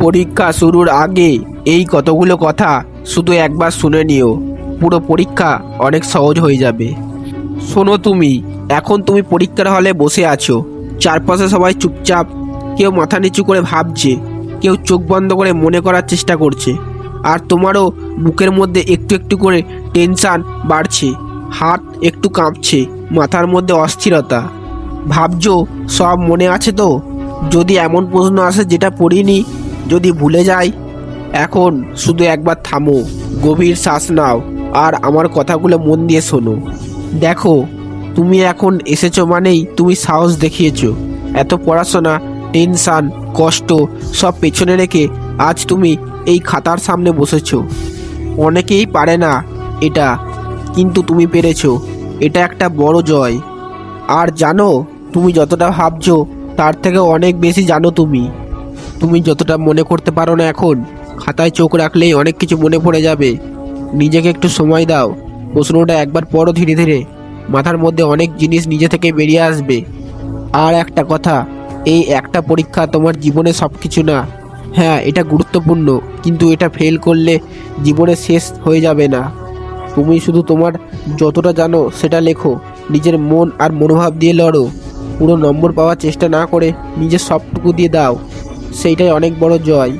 পরীক্ষা শুরুর আগে এই কতগুলো কথা শুধু একবার শুনে নিও। পুরো পরীক্ষা অনেক সহজ হয়ে যাবে। শোনো তুমি, এখন তুমি পরীক্ষার হলে বসে আছো। চারপাশে সবাই চুপচাপ, কেউ মাথা নিচু করে ভাবছে, কেউ চোখ বন্ধ করে মনে করার চেষ্টা করছে, আর তোমারও বুকের মধ্যে একটু একটু করে টেনশান বাড়ছে, হাত একটু কাঁপছে, মাথার মধ্যে অস্থিরতা। ভাবছ সব মনে আছে তো? যদি এমন প্রশ্ন আসে যেটা পড়িনি যদি ভুলে যাই, এখন শুধু একবার থামো, গভীর শ্বাস নাও, আর আমার কথাগুলো মন দিয়ে শোনো। দেখো, তুমি এখন এসেছ মানেই তুমি সাহস দেখিয়েছো। এত পড়াশোনা, টেনশান, কষ্ট, সব পেছনে রেখে আজ তুমি এই খাতার সামনে বসেছো। অনেকেই পারে না এটা, কিন্তু তুমি পেরেছ। এটা একটা বড় জয়। আর জানো, তুমি যতটা ভাবছ, তার থেকে অনেক বেশি জানো তুমি। তুমি যতটা মনে করতে পারো না এখন, খাতায় চোখ রাখলেই অনেক কিছু মনে পড়ে যাবে। নিজেকে একটু সময় দাও। প্রশ্নটা একবার পড়ো ধীরে ধীরে। মাথার মধ্যে অনেক জিনিস নিজে থেকে বেরিয়ে আসবে। আর একটা কথা, এই একটা পরীক্ষা তোমার জীবনে সব কিছু না। হ্যাঁ এটা গুরুত্বপূর্ণ, কিন্তু এটা ফেল করলে জীবনে শেষ হয়ে যাবে না। তুমি শুধু তোমার যতটা জানো সেটা লেখো। নিজের মন আর মনোভাব দিয়ে লড়ো। পুরো নম্বর পাওয়ার চেষ্টা না করে নিজের সবটুকু দিয়ে দাও। সেইটাই অনেক বড় জয়।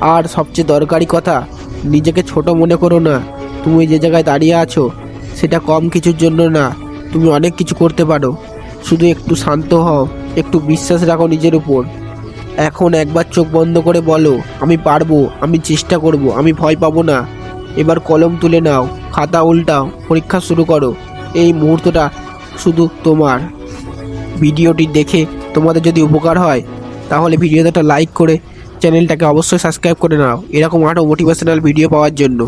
আর সবচেয়ে দরকারি কথা, নিজেকে ছোট মনে করো না। তুমি যে জায়গায় দাঁড়িয়ে আছো, সেটা কম কিছুর জন্য না। তুমি অনেক কিছু করতে পারো। শুধু একটু শান্ত হও, একটু বিশ্বাস রাখো নিজের উপর। এখন একবার চোখ বন্ধ করে বলো, আমি পারব, আমি চেষ্টা করব, আমি ভয় পাবো না। এবার কলম তুলে নাও, খাতা উল্টাও, পরীক্ষা শুরু করো। এই মুহূর্তটা শুধু তোমার। ভিডিওটি দেখে তোমাদের যদি উপকার হয় তাহলে ভিডিওতে একটা লাইক করে চ্যানেলটাকে অবশ্যই সাবস্ক্রাইব করে নাও। এরকম আরও মোটিভেশনাল ভিডিও পাওয়ার জন্য।